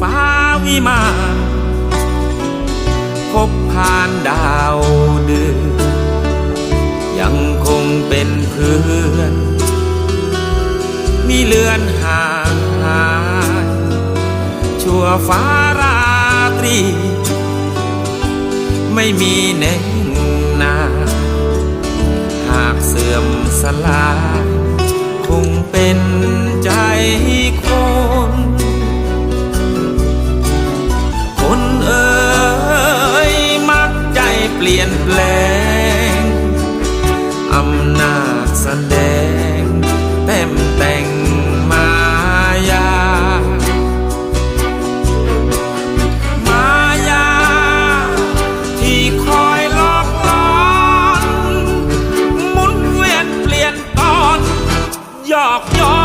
ฟ้าวิมานพบผ่านดาวเดือนยังคงเป็นเพื่อนมีเลือนห่างหายชั่วฟ้าราตรี ไม่มีแน่ ลี่ยนแปลง อำนาจแสดงเต็มแต่งมายา มายา ที่คอยหลอกลอนหมุนเวียนเปลี่ยนตอนหยอกย้อ